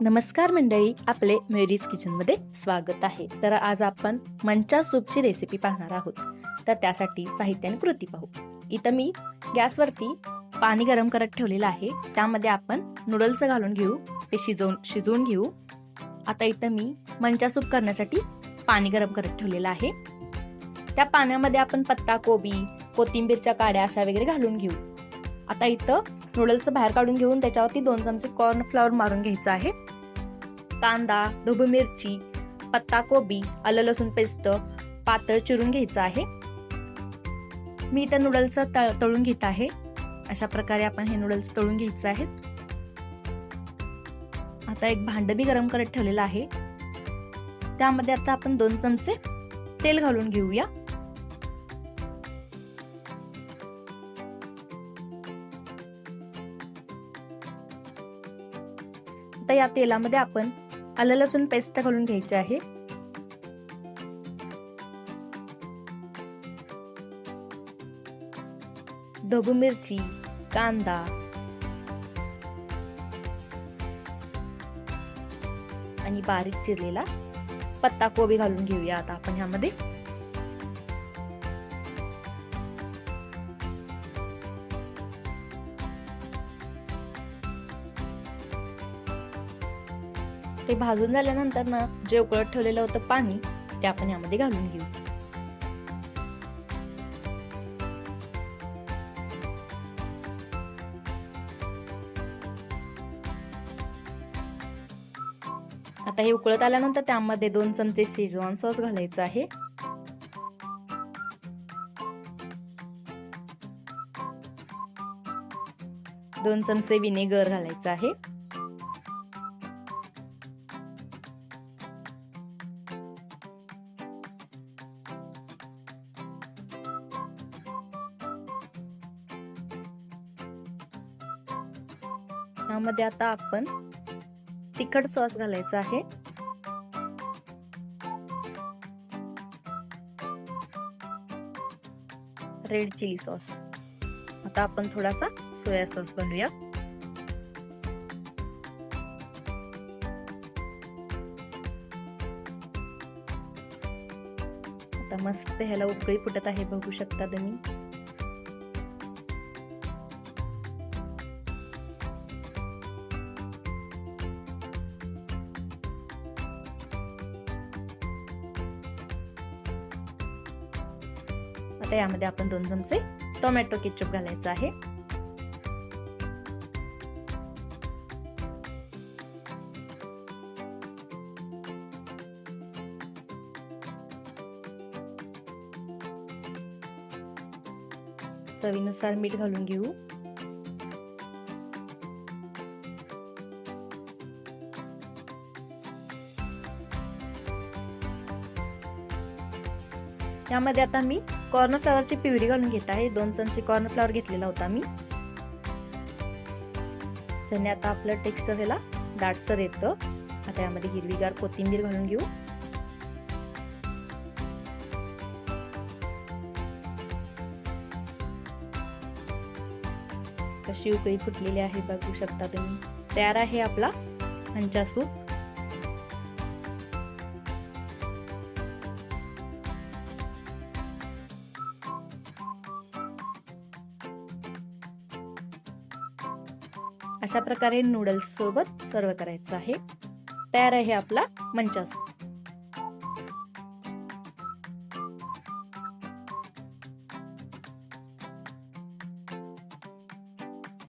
नमस्कार मंडळी आपले मेरीज किचनमध्ये स्वागत आहे. तर आज आपण मंचा सूपची रेसिपी पाहणार आहोत. तर त्यासाठी साहित्य आणि कृती पाहू. इथं मी गॅसवरती पाणी गरम करत ठेवलेलं आहे. त्यामध्ये आपण नूडल्स घालून घेऊ ते शिजवून शिजवून घेऊ. आता इथं मी मंचा सूप करण्यासाठी पाणी गरम करत ठेवलेलं आहे. त्या पाण्यामध्ये आपण पत्ता कोबी कोथिंबीरच्या काड्या अशा वगैरे घालून घेऊ. आता इथं नूडल्स बाहेर काढून घेऊन त्याच्यावरती दोन चमचे कॉर्नफ्लॉवर मारून घ्यायचं आहे. कांदा ढोबू मिरची पत्ता कोबी आलं लसूण पेस्ट पातळ चिरून घ्यायचं आहे. मी इथं नूडल्स तळून घेत आहे. अशा प्रकारे आपण हे नूडल्स तळून घ्यायचं आहेत आता एक भांड मी गरम करत ठेवलेलं आहे. त्यामध्ये आता आपण दोन चमचे तेल घालून घेऊया. आता या तेलामध्ये आपण आलं लसूण पेस्ट घालून घ्यायची आहे. ढबू मिरची कांदा. आणि बारीक चिरलेला पत्ता कोबी घालून घेऊया आता आपण ह्यामध्ये. ते भाजून झाल्यानंतर ना जे उकळत ठेवलेलं होतं पाणी ते आपण यामध्ये घालून घेऊ. आता हे उकळत आल्यानंतर त्यामध्ये दोन चमचे शेजवान सॉस घालायचं आहे. दोन चमचे विनेगर घालायचं आहे. ह्यामध्ये आता आपण तिखट सॉस घालायचा आहे. Red chilli sauce. आता आपण थोडासा सोया सॉस बनवूया आता मस्त ह्याला उकळी फुटत आहे बघू शकता तुम्ही. आता यामध्ये आपण दोन चमचे टोमॅटो केचप घालायचं आहे. चवीनुसार मीठ घालून घेऊ. यामध्ये आता मी कॉर्नफ्लॉवरची पिवरी घालून घेत आहे. दोन चमचे कॉर्नफ्लॉवर घेतलेला होता मी. ज्याने आता आपलं टेक्स्चर याला दाटसर येतं. आता यामध्ये हिरवीगार कोथिंबीर घालून घेऊ. कशी उकळी फुटलेली आहे बघू शकता तुम्ही. तयार आहे आपला हंचा सूप अशा प्रकारे नूडल्स सोबत सर्व करायचं आहे. तयार आहे आपला मंचा